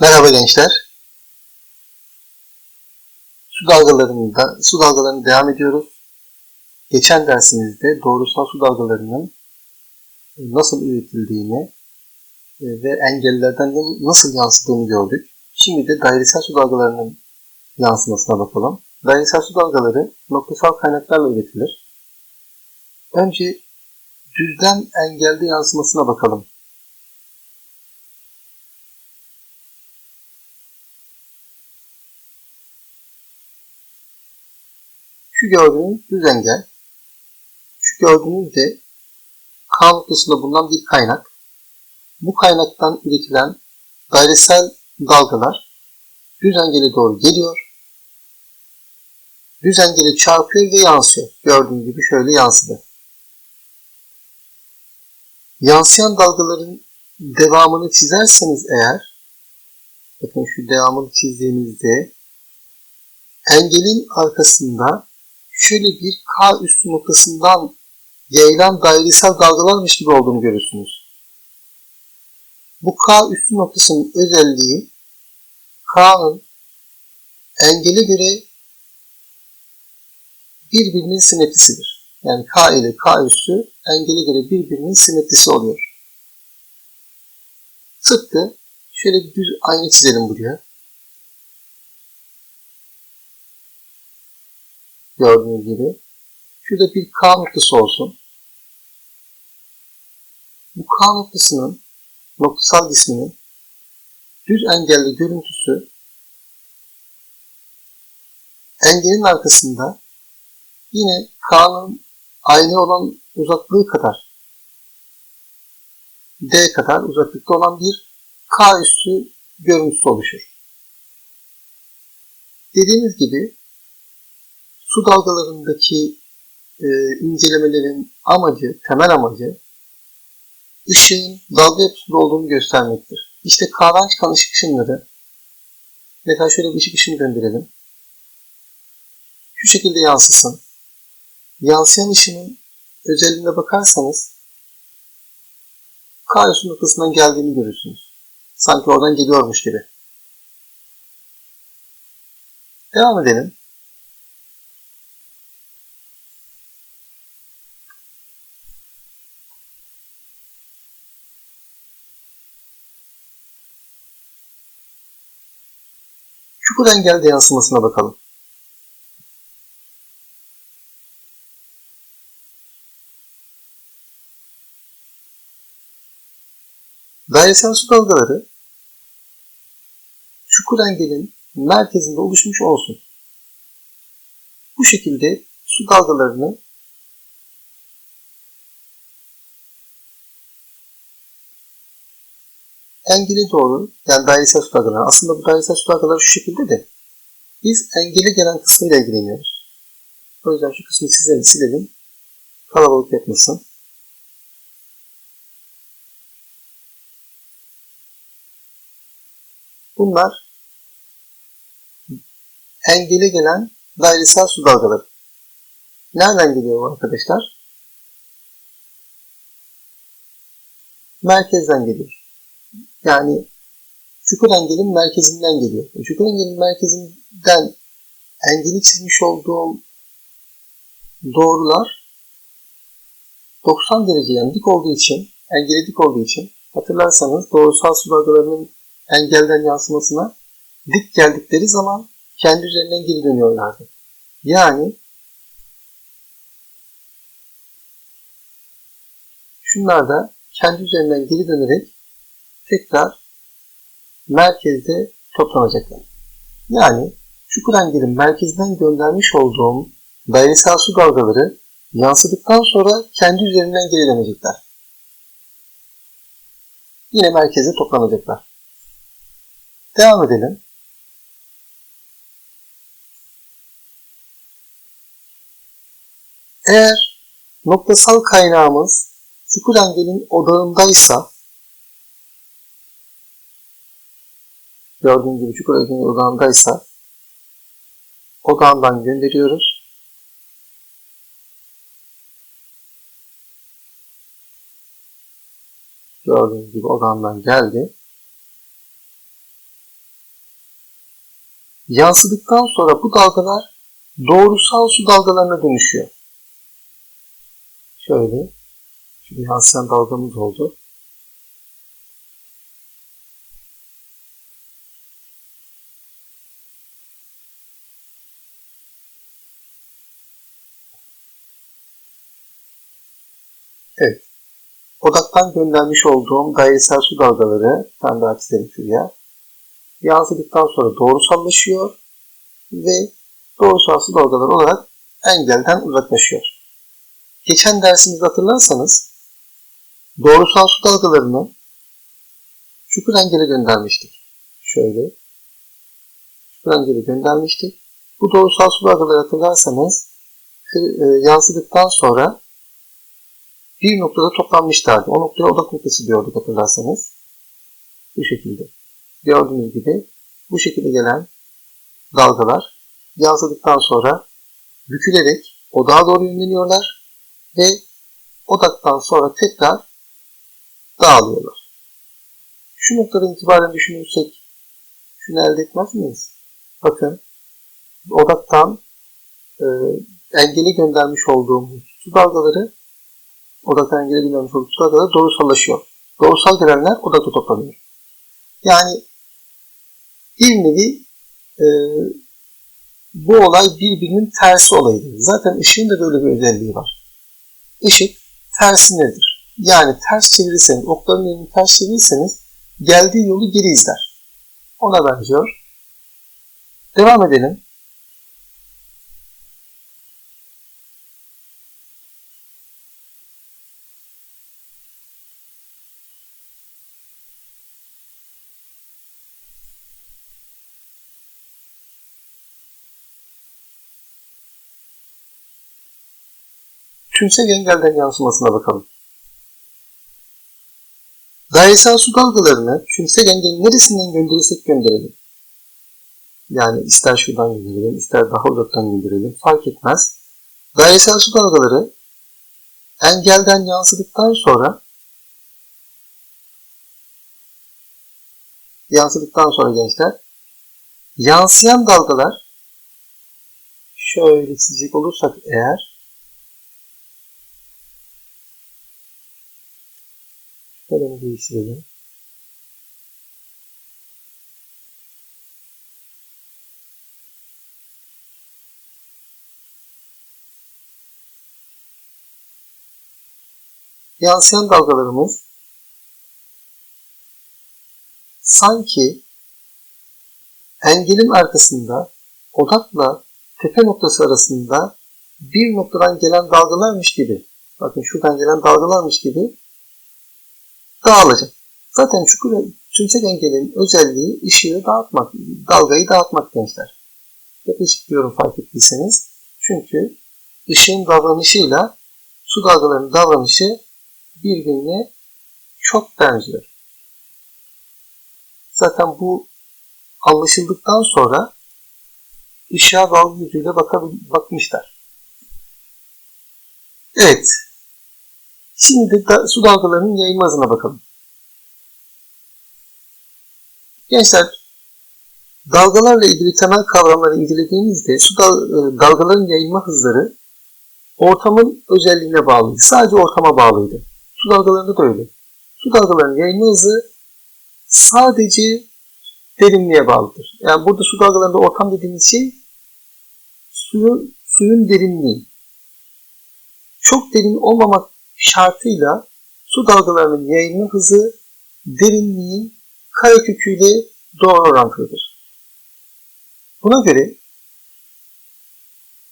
Merhaba gençler. Su dalgalarında su dalgalarını devam ediyoruz. Geçen dersimizde doğrusal su dalgalarının nasıl üretildiğini e, ve engellerden nasıl yansıdığını gördük. Şimdi de dairesel su dalgalarının yansımasına bakalım. Dairesel su dalgaları noktasal kaynaklarla üretilir. Önce düzlem engelde yansımasına bakalım. Şu gördüğünüz düz engel, şu gördüğünüz de K noktasında bulunan bir kaynak. Bu kaynaktan üretilen dairesel dalgalar düz engele doğru geliyor. Düz engele çarpıyor ve yansıyor. Gördüğünüz gibi şöyle yansıdı. Yansıyan dalgaların devamını çizerseniz eğer, bakın şu devamını çizdiğinizde engelin arkasında şöyle bir K üstü noktasından yayılan dairesel dalgalarmış gibi olduğunu görürsünüz. Bu K üstü noktasının özelliği K'nın engele göre birbirinin simetrisidir. Yani K ile K üstü engele göre birbirinin simetrisi oluyor. Tıpkı şöyle bir düz ayna çizelim buraya. Gördüğünüz gibi. Şurada bir K noktası olsun. Bu K noktasının noktasal cisminin düz engelli görüntüsü engelin arkasında yine K'nın aynı olan uzaklığı kadar D kadar uzaklıkta olan bir K üstü görüntüsü oluşur. Dediğimiz gibi su dalgalarındaki e, incelemelerin amacı, temel amacı ışığın dalga yapısında olduğunu göstermektir. İşte K'dan çıkan ışık ışınları mesela şöyle bir ışık ışını gönderelim. Şu şekilde yansısın. Yansıyan ışının özelliğine bakarsanız K üstü noktasından geldiğini görürsünüz. Sanki oradan geliyormuş gibi. Devam edelim. Çukur engelde yansımasına bakalım. Dairesel su dalgaları çukur engelin merkezinde oluşmuş olsun. Bu şekilde su dalgalarını engele doğru yani dairesel su dalgaları aslında bu dairesel su dalgaları şu şekilde de biz engele gelen kısmıyla ilgileniyoruz. O yüzden şu kısmı silelim, silelim. Kalabalık yapmasın. Bunlar engele gelen dairesel su dalgaları. Nereden geliyor bu arkadaşlar? Merkezden geliyor. Yani çukur engelin merkezinden geliyor. Çukur engelin merkezinden engeli çizmiş olduğum doğrular 90 derece yani dik olduğu için, engeli dik olduğu için hatırlarsanız doğrusal su engelden yansımasına dik geldikleri zaman kendi üzerinden geri dönüyorlardı. Yani şunlar da kendi üzerinden geri dönerek tekrar merkezde toplanacaklar. Yani çukur engelin merkezden göndermiş olduğum dairesel su dalgaları yansıdıktan sonra kendi üzerinden geri dönecekler. Yine merkeze toplanacaklar. Devam edelim. Eğer noktasal kaynağımız çukur engelin odağındaysa gördüğünüz gibi çukur engelin odağındaysa odağından gönderiyoruz. Gördüğünüz gibi odağından geldi. Yansıdıktan sonra bu dalgalar doğrusal su dalgalarına dönüşüyor. Şöyle. Şimdi yansıyan dalgamız oldu. Evet. Odaktan göndermiş olduğum dairesel su dalgaları, ben daha çizelim. Yansıdıktan sonra doğrusallaşıyor ve doğrusal su dalgaları olarak engelden uzaklaşıyor. Geçen dersimizde hatırlarsanız doğrusal su dalgalarını çukur engele göndermiştik. Şöyle. Çukur engele göndermiştik. Bu doğrusal su dalgaları hatırlarsanız e, yansıdıktan sonra bir noktada toplanmışlardı. O noktaya odak noktası diyorduk hatırlarsanız. Bu şekilde. Gördüğünüz gibi bu şekilde gelen dalgalar yansıdıktan sonra bükülerek odağa doğru yönleniyorlar ve odaktan sonra tekrar dağılıyorlar. Şu noktadan itibaren düşünürsek şunu elde etmez miyiz? Bakın odaktan e, engeli göndermiş olduğum su dalgaları odaktan engeli göndermiş olduğum su dalgaları doğrusallaşıyor. Doğrusal gelenler odakta toplanıyor. Yani bir nevi e, bu olay birbirinin tersi olayıdır. Zaten ışığın da böyle bir özelliği var. Işık tersinedir. Yani ters çevirirseniz, okların yönünü ters çevirirseniz geldiği yolu geri izler. Ona benziyor. Devam edelim. Tümsek engelden yansımasına bakalım. Dairesel su dalgalarını tümsek engelin neresinden gönderirsek gönderelim. Yani ister şuradan gönderelim, ister daha uzaktan gönderelim fark etmez. Dairesel su dalgaları engelden yansıdıktan sonra yansıdıktan sonra gençler yansıyan dalgalar şöyle çizecek olursak eğer Kalemi değiştirelim. Yansıyan dalgalarımız sanki engelin arkasında odakla tepe noktası arasında bir noktadan gelen dalgalarmış gibi bakın şuradan gelen dalgalarmış gibi dağılacak. Zaten çukur tümsek engelin özelliği ışığı dağıtmak, dalgayı dağıtmak gençler. Işık diyorum fark ettiyseniz. Çünkü ışığın davranışıyla su dalgalarının davranışı birbirine çok benziyor. Zaten bu anlaşıldıktan sonra ışığa dalga yüzüyle bakmışlar. Evet, Şimdi de da, su dalgalarının yayılma hızına bakalım. Gençler, dalgalarla ilgili temel kavramları incelediğimizde su dal, e, dalgaların yayılma hızları ortamın özelliğine bağlıydı. Sadece ortama bağlıydı. Su dalgalarında da öyle. Su dalgalarının yayılma hızı sadece derinliğe bağlıdır. Yani burada su dalgalarında ortam dediğimiz şey suyun, suyun derinliği. Çok derin olmamak şartıyla su dalgalarının yayılma hızı derinliğin kareköküyle doğru orantılıdır. Buna göre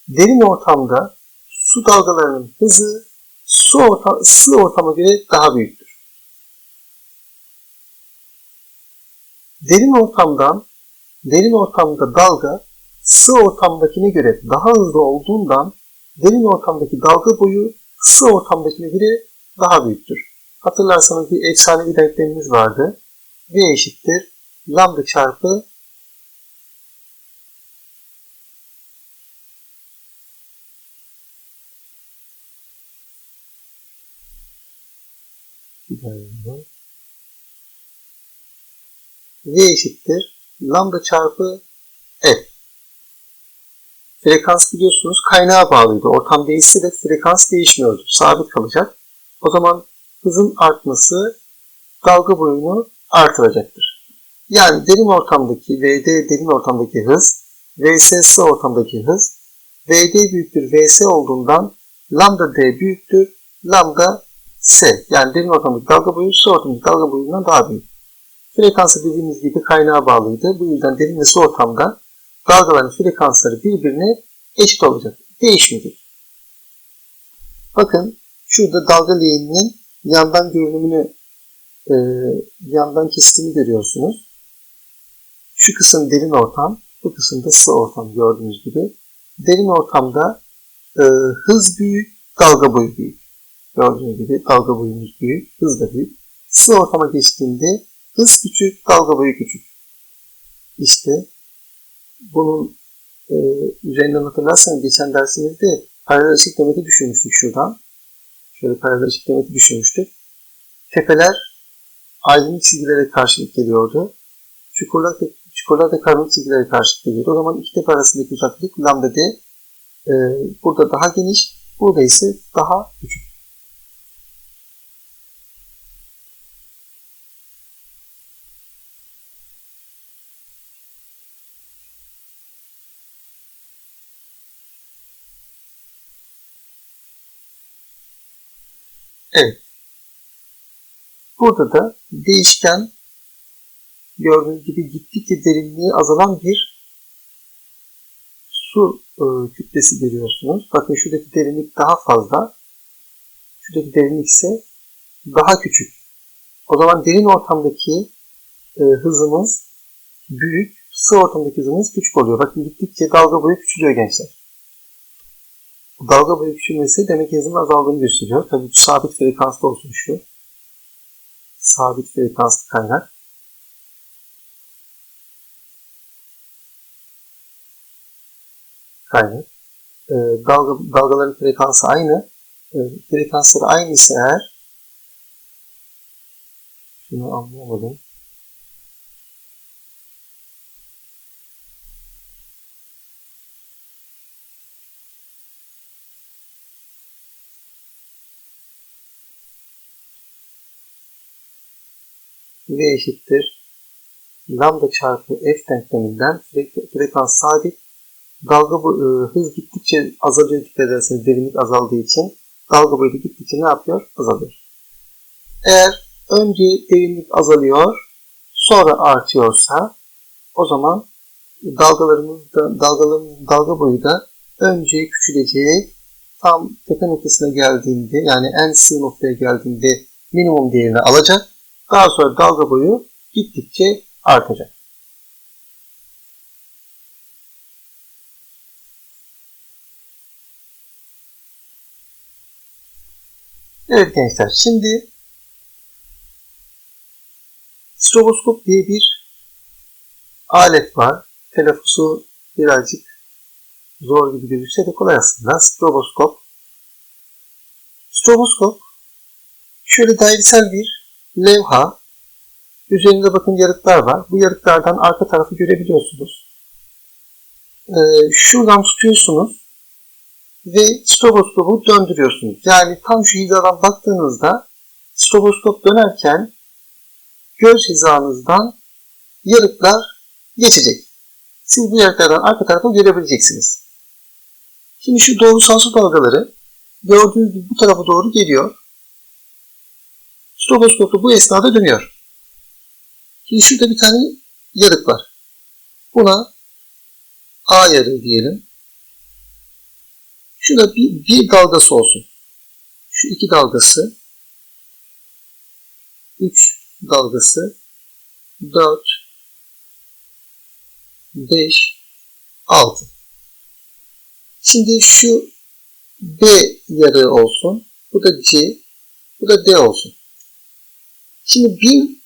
derin ortamda su dalgalarının hızı su orta, ısı ortama göre daha büyüktür. Derin ortamdan derin ortamda dalga sı ortamdakine göre daha hızlı olduğundan derin ortamdaki dalga boyu ısı ortamdakine göre daha büyüktür. Hatırlarsanız bir efsanevi denklemimiz vardı. V eşittir lambda çarpı V eşittir lambda çarpı Evet. Frekans biliyorsunuz kaynağa bağlıydı. Ortam değişse de frekans değişmiyordu. Sabit kalacak. O zaman hızın artması dalga boyunu artıracaktır. Yani derin ortamdaki VD derin ortamdaki hız, VS sığ ortamdaki hız, VD büyüktür VS olduğundan lambda D büyüktür lambda S. Yani derin ortamdaki dalga boyu sığ ortamdaki dalga boyundan daha büyük. Frekansı dediğimiz gibi kaynağa bağlıydı. Bu yüzden derin ve su ortamda dalgaların frekansları birbirine eşit olacak. Değişmeyecek. Bakın şurada dalga leğeninin yandan görünümünü e, yandan kesitini görüyorsunuz. Şu kısım derin ortam, bu kısım da sığ ortam gördüğünüz gibi. Derin ortamda e, hız büyük, dalga boyu büyük. Gördüğünüz gibi dalga boyumuz büyük, hız da büyük. Sığ ortama geçtiğinde hız küçük, dalga boyu küçük. İşte bunun e, üzerinden hatırlarsanız geçen dersimizde paralel ışık demeti düşünmüştük şuradan. Şöyle paralel ışık demeti düşünmüştük. Tepeler aydınlık çizgilere karşılık geliyordu. Çukurlar da, çukurlar da karanlık çizgilere karşılık geliyordu. O zaman iki tepe arasındaki uzaklık lambda d e, burada daha geniş, burada ise daha küçük. Evet. Burada da değişken gördüğünüz gibi gittikçe derinliği azalan bir su e, kütlesi görüyorsunuz. Bakın şuradaki derinlik daha fazla. Şuradaki derinlik ise daha küçük. O zaman derin ortamdaki e, hızımız büyük, su ortamdaki hızımız küçük oluyor. Bakın gittikçe dalga boyu küçülüyor gençler. Dalga boyu küçülmesi demek ki hızın azaldığını gösteriyor. Tabii sabit frekanslı olsun şu. Sabit frekanslı kaynak. Kaynak. Ee, dalga, dalgaların frekansı aynı. Ee, frekansları aynı ise eğer şunu anlayamadım. V eşittir. Lambda çarpı f denkleminden frekans sabit. Dalga bu, e, hız gittikçe azalıyor dikkat ederseniz derinlik azaldığı için. Dalga boyu gittikçe ne yapıyor? Azalıyor. Eğer önce derinlik azalıyor sonra artıyorsa o zaman dalgalarımız da dalgaların dalga boyu da önce küçülecek. Tam tepe noktasına geldiğinde yani en sığ noktaya geldiğinde minimum değerini alacak daha sonra dalga boyu gittikçe artacak. Evet gençler şimdi stroboskop diye bir alet var. Telaffuzu birazcık zor gibi gözükse de kolay aslında. Stroboskop. Stroboskop şöyle dairesel bir levha. Üzerinde bakın yarıklar var. Bu yarıklardan arka tarafı görebiliyorsunuz. Ee, şuradan tutuyorsunuz ve stroboskopu döndürüyorsunuz. Yani tam şu hizadan baktığınızda stroboskop dönerken göz hizanızdan yarıklar geçecek. Siz bu yarıklardan arka tarafı görebileceksiniz. Şimdi şu doğrusal su dalgaları gördüğünüz gibi bu tarafa doğru geliyor. Stroboskopu bu esnada dönüyor. Şimdi şurada bir tane yarık var. Buna A yarığı diyelim. Şurada bir, bir dalgası olsun. Şu iki dalgası. Üç dalgası. Dört. Beş. Altı. Şimdi şu B yarığı olsun. Bu da C. Bu da D olsun. Şimdi bir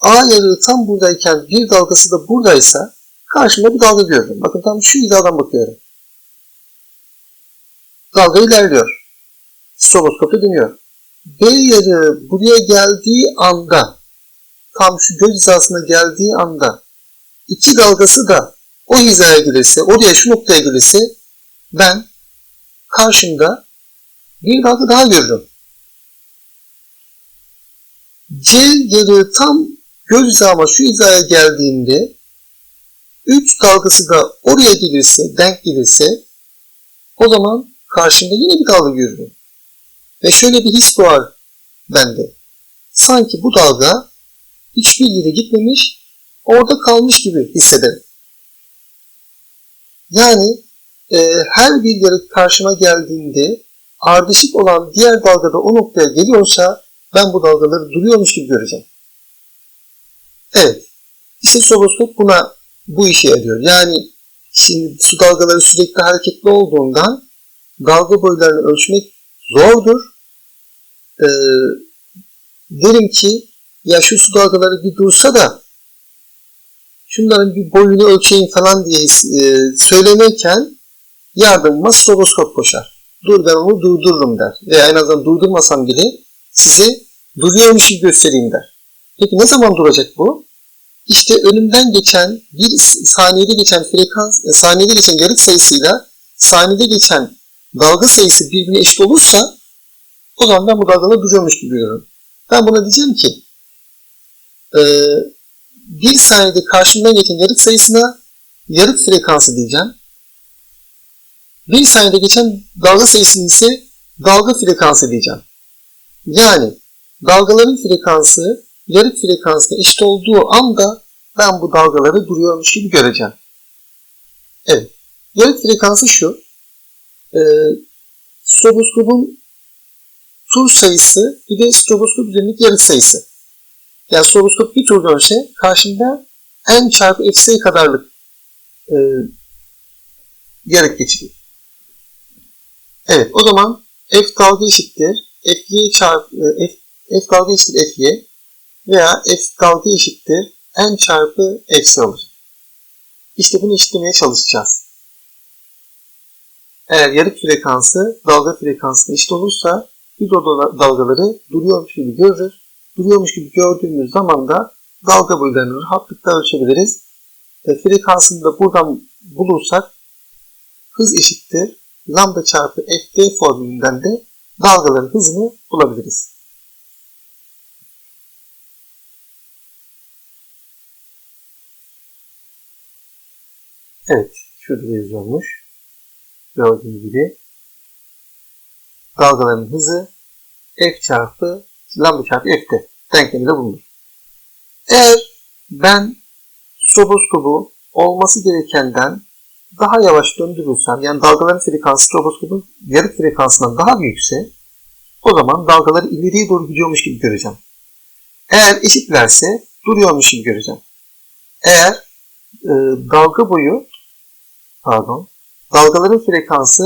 A yarığı tam buradayken bir dalgası da buradaysa karşımda bir dalga görüyorum. Bakın tam şu hizadan bakıyorum. Dalga ilerliyor. Stroboskopta dönüyor. B yarığı buraya geldiği anda tam şu göz hizasına geldiği anda iki dalgası da o hizaya gelirse, oraya şu noktaya gelirse ben karşımda bir dalga daha görürüm. C yarığı tam göz hizama şu hizaya geldiğinde 3 dalgası da oraya gelirse, denk gelirse o zaman karşımda yine bir dalga görürüm. Ve şöyle bir his doğar bende. Sanki bu dalga hiçbir yere gitmemiş, orada kalmış gibi hissederim. Yani e, her bir yarık karşıma geldiğinde ardışık olan diğer dalgada o noktaya geliyorsa ben bu dalgaları duruyormuş gibi göreceğim. Evet. İşte soloskop buna bu işe yarıyor. Yani şimdi su dalgaları sürekli hareketli olduğundan dalga boylarını ölçmek zordur. Ee, derim ki ya şu su dalgaları bir dursa da şunların bir boyunu ölçeyim falan diye e, söylenirken yardımıma stroboskop koşar. Dur ben onu durdururum der. Veya en azından durdurmasam bile size duruyormuş gibi göstereyim der. Peki ne zaman duracak bu? İşte önümden geçen bir saniyede geçen frekans, e, saniyede geçen yarık sayısıyla saniyede geçen dalga sayısı birbirine eşit olursa o zaman ben bu dalgaları duruyormuş gibi görüyorum. Ben buna diyeceğim ki e, bir saniyede karşımdan geçen yarık sayısına yarık frekansı diyeceğim. Bir saniyede geçen dalga sayısını ise dalga frekansı diyeceğim. Yani dalgaların frekansı yarık frekansına eşit olduğu anda ben bu dalgaları duruyormuş gibi göreceğim. Evet. Yarık frekansı şu. E, stroboskopun tur sayısı bir de stroboskop üzerindeki yarık sayısı. Yani stroboskop bir tur dönse karşımda n çarpı fc kadarlık e, yarık geçiriyor. Evet o zaman f dalga eşittir fy çarpı e, f, f dalga eşittir fy veya f dalga eşittir n çarpı fc olacak. İşte bunu eşitlemeye çalışacağız. Eğer yarık frekansı dalga frekansına eşit olursa hidro dalgaları duruyormuş gibi görürüz. Duruyormuş gibi gördüğümüz zaman da dalga boylarını rahatlıkla ölçebiliriz. E, frekansını da buradan bulursak hız eşittir lambda çarpı fd formülünden de dalgaların hızını bulabiliriz. Evet, şurada yazılmış. Gördüğünüz gibi dalgaların hızı f çarpı lambda çarpı f'te denkleminde bulunur. Eğer ben stroboskopu olması gerekenden daha yavaş döndürürsem, yani dalgaların frekansı stroboskopun yarık frekansından daha büyükse, o zaman dalgaları ileriye doğru gidiyormuş gibi göreceğim. Eğer eşitlerse duruyormuş gibi göreceğim. Eğer e, dalga boyu, pardon, dalgaların frekansı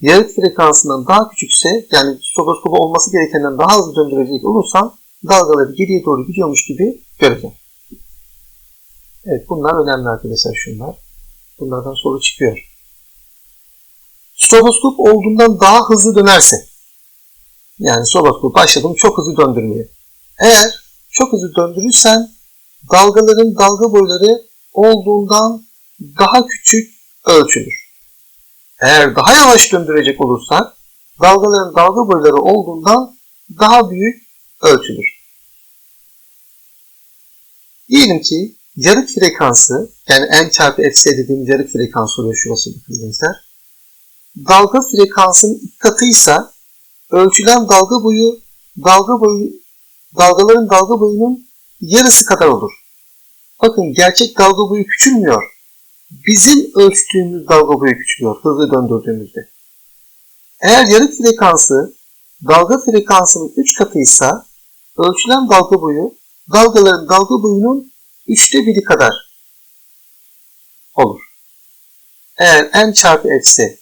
yarık frekansından daha küçükse, yani stroboskopu olması gerekenden daha hızlı döndürecek olursam, dalgaları geriye doğru gidiyormuş gibi göreceğim. Evet bunlar önemli arkadaşlar şunlar. Bunlardan soru çıkıyor. Stroboskop olduğundan daha hızlı dönerse, yani stroboskop başladım çok hızlı döndürmeye. Eğer çok hızlı döndürürsen dalgaların dalga boyları olduğundan daha küçük ölçülür. Eğer daha yavaş döndürecek olursak dalgaların dalga boyları olduğundan daha büyük ölçülür. Diyelim ki yarık frekansı yani n çarpı fc dediğimiz yarık frekansı oluyor şurası bakın gençler. Dalga frekansının iki katıysa ölçülen dalga boyu dalga boyu dalgaların dalga boyunun yarısı kadar olur. Bakın gerçek dalga boyu küçülmüyor. Bizim ölçtüğümüz dalga boyu küçülüyor hızlı döndürdüğümüzde. Eğer yarık frekansı dalga frekansının 3 katıysa ölçülen dalga boyu dalgaların dalga boyunun üçte biri kadar olur. Eğer n çarpı f'se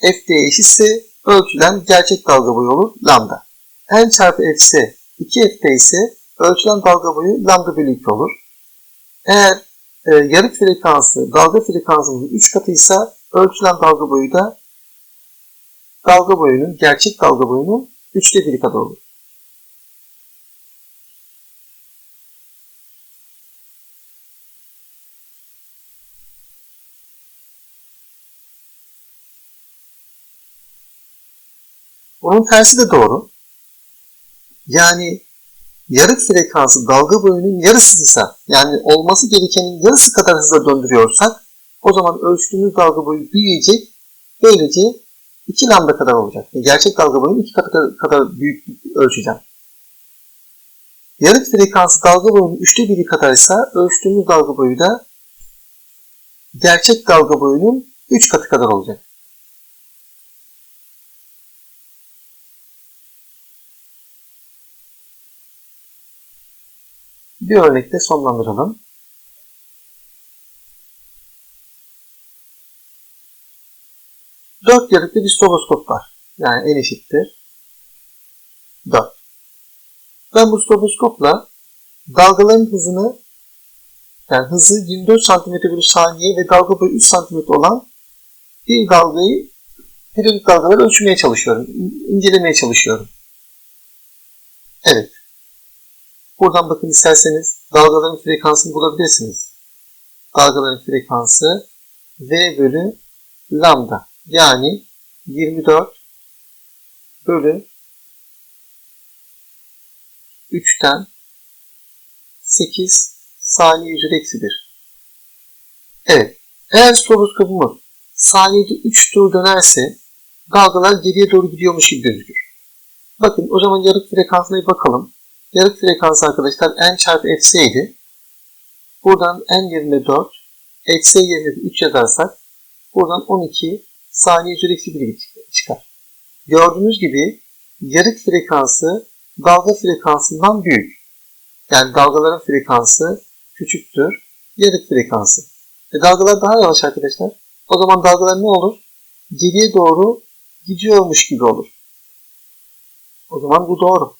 fd eşitse ölçülen gerçek dalga boyu olur lambda. n çarpı f'se 2fd ise ölçülen dalga boyu lambda bölü 2 olur. Eğer e, yarı frekansı dalga frekansının 3 katıysa ölçülen dalga boyu da dalga boyunun, gerçek dalga boyunun 3'te 1 kadar olur. Bunun tersi de doğru. Yani yarık frekansı dalga boyunun yarısıysa yani olması gerekenin yarısı kadar hızla döndürüyorsak o zaman ölçtüğümüz dalga boyu büyüyecek. Böylece 2 lambda kadar olacak. Yani gerçek dalga boyunun 2 katı kadar büyük ölçeceğim. Yarık frekansı dalga boyunun üçte biri kadarsa ölçtüğümüz dalga boyu da gerçek dalga boyunun 3 katı kadar olacak. Bir örnekte sonlandıralım. Dört yarıklı bir stroboskop var. Yani en eşittir 4. Ben bu stroboskopla dalgaların hızını yani hızı 24 cm bölü saniye ve dalga boyu 3 cm olan bir dalgayı periyodik dalgaları ölçmeye çalışıyorum. incelemeye çalışıyorum. Evet. Buradan bakın isterseniz dalgaların frekansını bulabilirsiniz. Dalgaların frekansı V bölü lambda. Yani 24 bölü 3'ten 8 saniye üzeri eksi 1. Evet. Eğer stroboskopumuz saniyede 3 tur dönerse dalgalar geriye doğru gidiyormuş gibi gözükür. Bakın o zaman yarık frekansına bakalım. Yarık frekansı arkadaşlar n çarpı fs idi. Buradan n yerine 4, fs yerine 3 yazarsak buradan 12 saniye üzeri eksi 1 çıkar. Gördüğünüz gibi yarık frekansı dalga frekansından büyük. Yani dalgaların frekansı küçüktür yarık frekansı. E dalgalar daha yavaş arkadaşlar. O zaman dalgalar ne olur? Geriye doğru gidiyormuş gibi olur. O zaman bu doğru.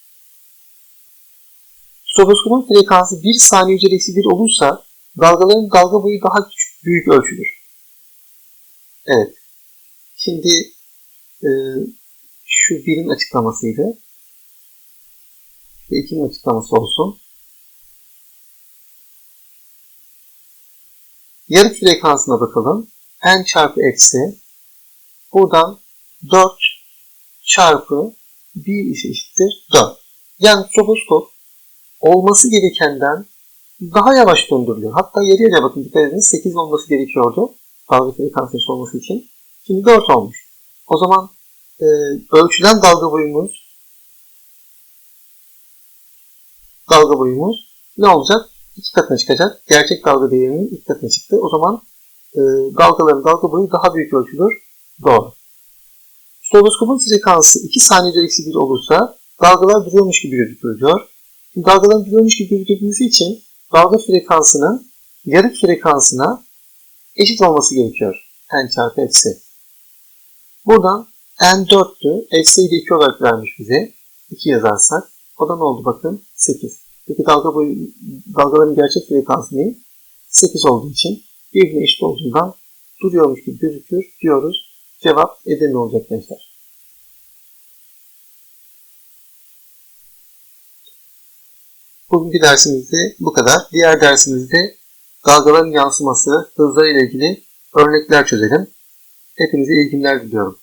Stroboskopun frekansı 1 saniye üzeri eksi 1 olursa dalgaların dalga boyu daha küçük, büyük ölçülür. Evet. Şimdi e, şu birin açıklamasıydı. Ve ikinin açıklaması olsun. Yarık frekansına bakalım. N çarpı eksi. Buradan 4 çarpı 1 ise eşittir 4. Yani stroboskop olması gerekenden daha yavaş döndürülüyor. Hatta yarı yarıya bakın dikkat edin 8 olması gerekiyordu. Dalga frekansı eşit olması için. Şimdi 4 olmuş. O zaman e, ölçülen dalga boyumuz dalga boyumuz ne olacak? İki katına çıkacak. Gerçek dalga değerinin iki katına çıktı. O zaman e, dalgaların dalga boyu daha büyük ölçülür. Doğru. Stroboskopun frekansı 2 saniyede eksi 1 olursa dalgalar duruyormuş gibi gözüküyor diyor. Dalgaların duruyormuş gibi gözükmesi için dalga frekansının yarık frekansına eşit olması gerekiyor. N çarpı fc. Buradan N4'tü. fc'yi de 2 olarak vermiş bize. 2 yazarsak. O da ne oldu bakın? 8. Peki dalga boyu, dalgaların gerçek frekansı ne? 8 olduğu için birbirine eşit olduğundan duruyormuş gibi gözükür diyoruz. Cevap Edirne olacak gençler. Bugünkü dersimizde bu kadar. Diğer dersimizde dalgaların yansıması, hızları ile ilgili örnekler çözelim. Hepinize iyi günler diliyorum.